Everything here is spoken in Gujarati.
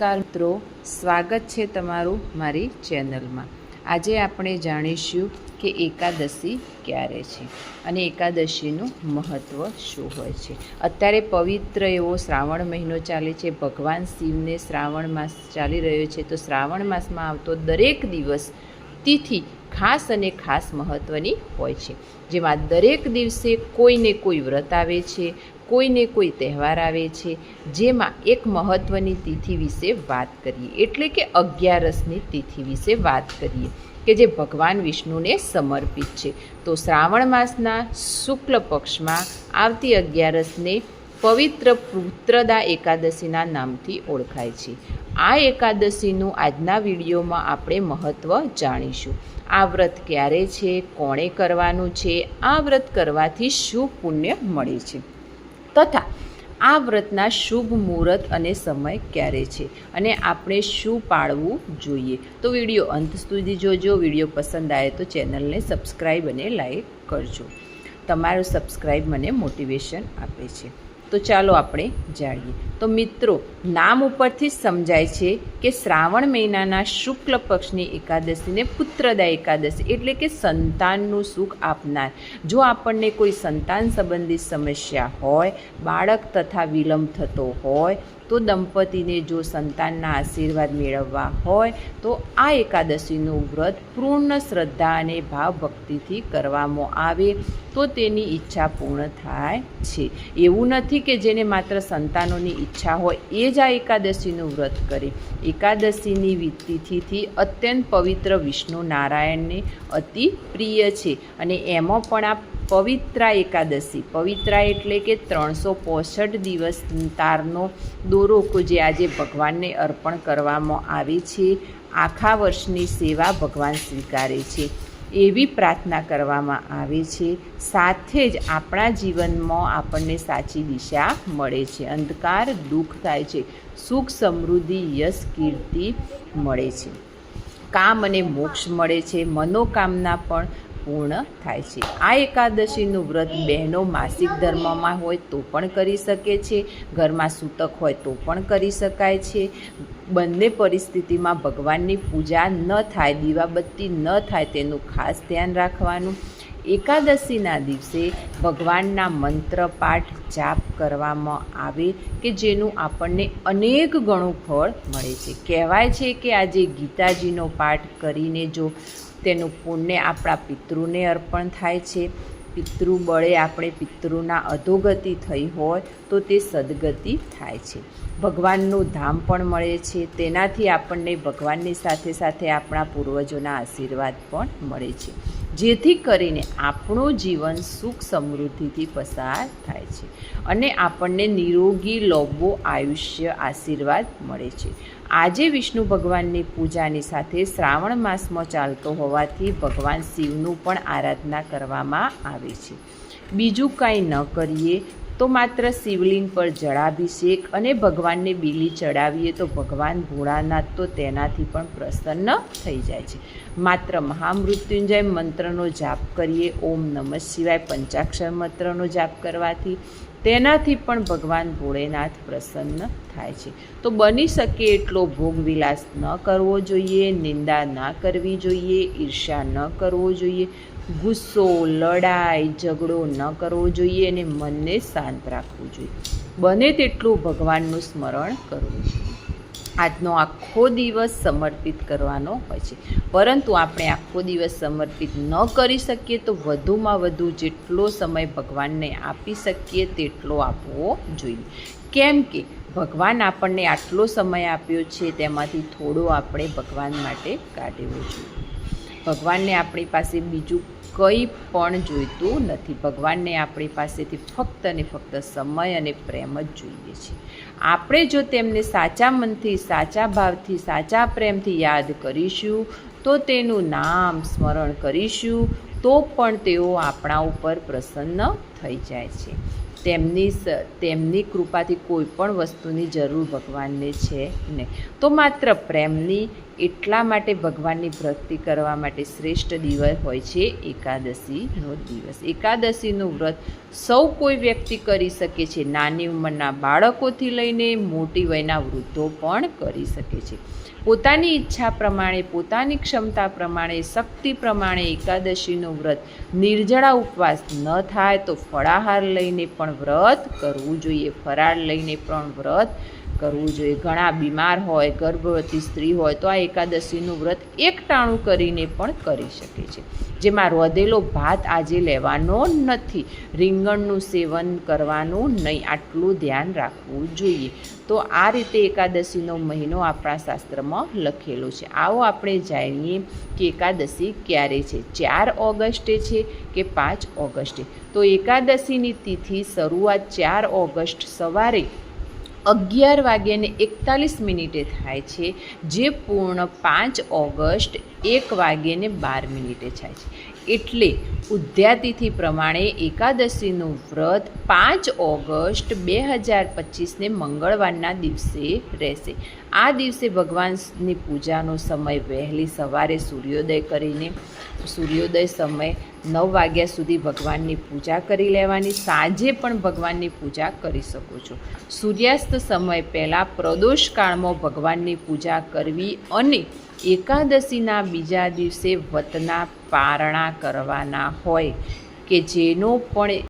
નમસ્કાર મિત્રો. સ્વાગત છે તમારું મારી ચેનલમાં. આજે આપણે જાણીશું કે એકાદશી ક્યારે છે અને એકાદશીનું મહત્ત્વ શું હોય છે. અત્યારે પવિત્ર એવો શ્રાવણ મહિનો ચાલે છે. ભગવાન શિવને શ્રાવણ માસ ચાલી રહ્યો છે. તો શ્રાવણ માસમાં આવતો દરેક દિવસ તિથિ ખાસ અને ખાસ મહત્ત્વની હોય છે. જેમાં દરેક દિવસે કોઈને કોઈ વ્રત આવે છે કોઈને કોઈ તહેવાર આવે છે, જેમાં એક મહત્ત્વની તિથિ વિશે વાત કરીએ. એટલે કે અગિયારસની તિથિ વિશે વાત કરીએ, કે જે ભગવાન વિષ્ણુને સમર્પિત છે. તો શ્રાવણ માસના શુક્લ પક્ષમાં આવતી અગિયારસને પવિત્ર પુત્રદા એકાદશીના નામથી ઓળખાય છે. આ એકાદશીનું આજના વિડીયોમાં આપણે મહત્ત્વ જાણીશું. આ વ્રત ક્યારે છે, કોણે કરવાનું છે, આ વ્રત કરવાથી શું પુણ્ય મળે છે? તથા આ વ્રતના શુભ મુહૂર્ત અને સમય ક્યારે છે? અને આપણે શું પાળવું જોઈએ? તો વીડિયો અંત સુધી જોજો. વીડિયો પસંદ આવે તો ચેનલને સબસ્ક્રાઈબ અને લાઈક કરજો. તમારું સબસ્ક્રાઈબ મને મોટિવેશન આપે છે. તો ચાલો આપણે જાણીએ. તો મિત્રો, નામ ઉપરથી જ સમજાય છે કે શ્રાવણ મહિનાના શુક્લ પક્ષની એકાદશીને પુત્રદા એકાદશી એટલે કે સંતાનનું સુખ આપનાર. જો આપણને કોઈ સંતાન સંબંધિત સમસ્યા હોય, બાળક તથા વિલંબ થતો હોય, તો દંપતીને જો સંતાનના આશીર્વાદ મેળવવા હોય, તો આ એકાદશીનું વ્રત પૂર્ણ શ્રદ્ધા અને ભાવ ભક્તિથી કરવામાં આવે, તો તેની ઈચ્છા પૂર્ણ થાય છે. એવું નથી કે જેને માત્ર સંતાનોની ઈચ્છા હોય એ જ આ એકાદશીનું વ્રત કરે. એકાદશીની તિથિથી અત્યંત પવિત્ર વિષ્ણુ નારાયણને અતિ પ્રિય છે અને એમાં પણ આ પવિત્રા એકાદશી, પવિત્રા એટલે કે ત્રણસો પોસઠ દિવસ તારનો દોરો જે આજે ભગવાનને અર્પણ કરવામાં આવે છે. આખા વર્ષની સેવા ભગવાન સ્વીકારે છે. એવી પ્રાર્થના કરવામાં આવે છે. સાથે જ આપણા જીવનમાં આપણને સાચી દિશા મળે છે. અંધકાર દુઃખ થાય છે. સુખ સમૃદ્ધિ, યશ, કીર્તિ મળે છે. કામ અને મોક્ષ મળે છે. મનોકામના પણ પૂર્ણ થાય છે. આ એકાદશીનું વ્રત બહેનો માસિક ધર્મમાં હોય તો પણ કરી શકે છે, ઘરમાં સૂતક હોય તો પણ કરી શકાય છે. બંને પરિસ્થિતિમાં ભગવાનની પૂજા ન થાય, દીવાબત્તી ન થાય તેનું ખાસ ધ્યાન રાખવાનું. એકાદશીના દિવસે ભગવાનના મંત્ર પાઠ જાપ કરવામાં આવે કે જેનું આપણને અનેક ગણું ફળ મળે છે. કહેવાય છે કે આજે ગીતાજીનો પાઠ કરીને જો તેનું પુણ્ય આપણા પિતૃને અર્પણ થાય છે, પિતૃ બળે આપણે પિતૃના અધોગતિ થઈ હોય તો તે સદગતિ થાય છે. ભગવાનનું ધામ પણ મળે છે, તેનાથી આપણને ભગવાનની સાથે સાથે આપણા પૂર્વજોના આશીર્વાદ પણ મળે છે. જેથી કરીને આપણું જીવન સુખ સમૃદ્ધિથી પસાર થાય છે અને આપણને નિરોગી લોભો આયુષ્ય આશીર્વાદ મળે છે. આજે વિષ્ણુ ભગવાનની પૂજાની સાથે શ્રાવણ માસમાં ચાલતો હોવાથી ભગવાન શિવનું પણ આરાધના કરવામાં આવે છે. બીજું કાંઈ ન કરીએ તો માત્ર શિવલિંગ પર જળાભિષેક અને ભગવાનને બીલી ચડાવીએ તો ભગવાન ભોળાનાથ તો તેનાથી પણ પ્રસન્ન થઈ જાય છે. માત્ર મહામૃત્યુંજય મંત્રનો જાપ કરીએ, ઓમ નમઃ શિવાય પંચાક્ષર મંત્રનો જાપ કરવાથી તેનાથી પણ ભગવાન ભોળેનાથ પ્રસન્ન થાય છે. તો બની શકે એટલો ભોગવિલાસ ન કરવો જોઈએ, નિંદા ના કરવી જોઈએ ઈર્ષા ન કરવો જોઈએ ગુસ્સો, લડાઈ, ઝઘડો ન કરવો જોઈએ અને મનને શાંત રાખવું જોઈએ. બને તેટલું ભગવાનનું સ્મરણ કરવું જોઈએ. આજનો આખો દિવસ સમર્પિત કરવાનો હોય છે. પરંતુ આપણે આખો દિવસ સમર્પિત ન કરી શકીએ તો વધુમાં વધુ જેટલો સમય ભગવાનને આપી શકીએ તેટલો આપવો જોઈએ. કેમ કે ભગવાન આપણને આટલો સમય આપ્યો છે તેમાંથી થોડો આપણે ભગવાન માટે કાઢવો જોઈએ. ભગવાનને આપણી પાસે બીજું કંઈ પણ જોઈતું નથી. ભગવાનને આપણી પાસેથી ફક્ત અને ફક્ત સમય અને પ્રેમ જ જોઈએ છે. આપણે જો તેમને સાચા મનથી, સાચા ભાવથી, સાચા પ્રેમથી યાદ કરીશું, તો તેનું નામ સ્મરણ કરીશું, તો પણ તેઓ આપણા ઉપર પ્રસન્ન થઈ જાય છે. તેમની તેમની કૃપાથી કોઈ પણ વસ્તુની જરૂર ભગવાનને છે નહીં. તો માત્ર પ્રેમની એટલા માટે ભગવાનની ભક્તિ કરવા માટે શ્રેષ્ઠ દિવસ હોય છે એકાદશીનો દિવસ. એકાદશીનું વ્રત સૌ કોઈ વ્યક્તિ કરી શકે છે. નાની ઉંમરના બાળકોથી લઈને મોટી વયના વૃદ્ધો પણ કરી શકે છે. પોતાની ઈચ્છા પ્રમાણે, પોતાની ક્ષમતા પ્રમાણે, શક્તિ પ્રમાણે એકાદશીનું વ્રત નિર્જળા ઉપવાસ ન થાય તો ફળાહાર લઈને પણ વ્રત કરવું જોઈએ. ફરાળ લઈને પણ વ્રત કરવું જોઈએ. ઘણા બીમાર હોય, ગર્ભવતી સ્ત્રી હોય, તો આ એકાદશીનું વ્રત એકટાણું કરીને પણ કરી શકે છે. જેમાં રોધેલો ભાત આજે લેવાનો નથી. રીંગણનું સેવન કરવાનું નહીં. આટલું ધ્યાન રાખવું જોઈએ. તો આ રીતે એકાદશીનો મહિનો આપણા શાસ્ત્રમાં લખેલો છે. આવો આપણે જાણીએ કે એકાદશી ક્યારે છે. ચાર ઓગસ્ટે છે કે પાંચ ઓગસ્ટે? તો એકાદશીની તિથિ શરૂઆત ચાર ઓગસ્ટ સવારે અગિયાર વાગ્યાને એકતાલીસ મિનિટે થાય છે, જે પૂર્ણ પાંચ ઓગસ્ટ, એક વાગ્યાને બાર મિનિટે થાય છે. એટલે ઉદ્યાતિથિ પ્રમાણે એકાદશીનું વ્રત પાંચ ઓગસ્ટ બે હજાર પચીસને મંગળવારના દિવસે રહેશે. આ દિવસે ભગવાનની પૂજાનો સમય વહેલી સવારે સૂર્યોદય કરીને, સૂર્યોદય સમય નવ વાગ્યા સુધી ભગવાનની પૂજા કરી લેવાની. સાંજે પણ ભગવાનની પૂજા કરી શકો છો. સૂર્યાસ્ત સમય પહેલાં પ્રદોષ કાળમાં ભગવાનની પૂજા કરવી અને એકાદશીના બીજા દિવસે વતના પારણા કરવાના હોય કે જેનો પણ